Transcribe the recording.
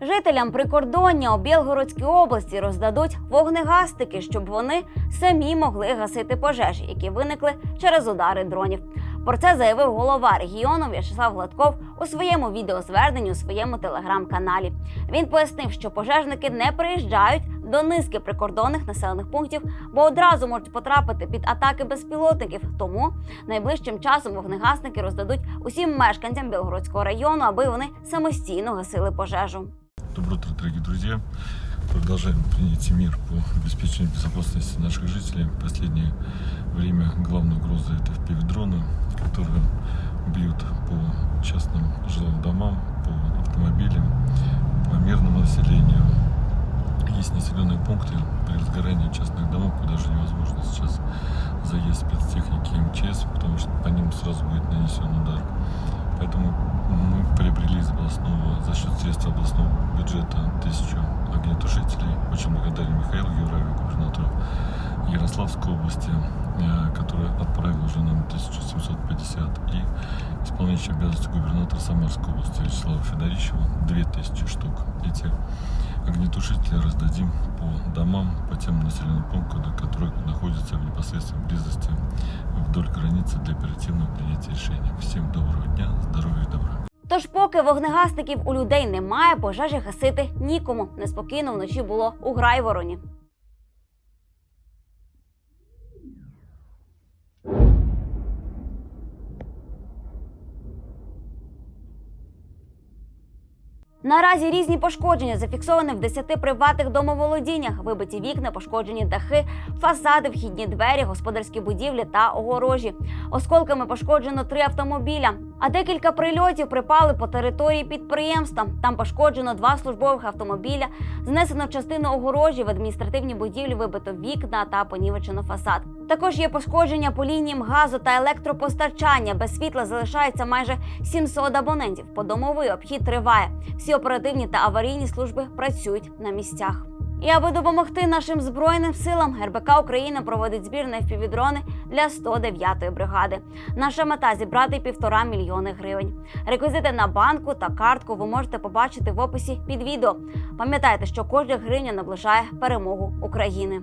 Жителям прикордоння у Білгородській області роздадуть вогнегастики, щоб вони самі могли гасити пожежі, які виникли через удари дронів. Про це заявив голова регіону В'ячеслав Гладков у своєму відеозверненні у своєму телеграм-каналі. Він пояснив, що пожежники не приїжджають до низки прикордонних населених пунктів, бо одразу можуть потрапити під атаки безпілотників. Тому найближчим часом вогнегасники роздадуть усім мешканцям Білгородського району, аби вони самостійно гасили пожежу. Доброе утро, дорогие друзья. Продолжаем принять мер по обеспечению безопасности наших жителей. В последнее время главная угроза это впивдроны, которые бьют по частным жилым домам, по автомобилям, по мирному населению. Есть населенные пункты при разгорании частных домов, куда же невозможно сейчас заезд спецтехники МЧС, потому что по ним сразу будет нанесен удар. Поэтому областного, за счет средств областного бюджета тысячу огнетушителей. Очень благодарен Михаилу Евраеву, губернатору Ярославской области, э, который отправил уже нам 1750. И исполняющий обязанности губернатора Самарской области Вячеслава Федорищева 2000 штук. Эти огнетушители раздадим по домам, по тем населенным пунктам, которые находятся в непосредственной близости вдоль границы для оперативного принятия решений. Всем доброго дня, здоровья и добра. Тож, поки вогнегасників у людей немає, пожежі гасити нікому. Неспокійно вночі було у Грайвороні. Наразі різні пошкодження зафіксовані в 10 приватних домоволодіннях, вибиті вікна, пошкоджені дахи, фасади, вхідні двері, господарські будівлі та огорожі. Осколками пошкоджено три автомобіля, а декілька прильотів припали по території підприємства. Там пошкоджено два службових автомобіля, знесено частину огорожі в адміністративній будівлі, вибито вікна та понівечено фасад. Також є пошкодження по лініям газу та електропостачання. Без світла залишається майже 700 абонентів. Подомовий обхід триває. Всі оперативні та аварійні служби працюють на місцях. І аби допомогти нашим збройним силам, РБК Україна проводить збір на FPV-дрони для 109-ї бригади. Наша мета зібрати півтора мільйони гривень. Реквізити на банку та картку ви можете побачити в описі під відео. Пам'ятайте, що кожна гривня наближає перемогу України.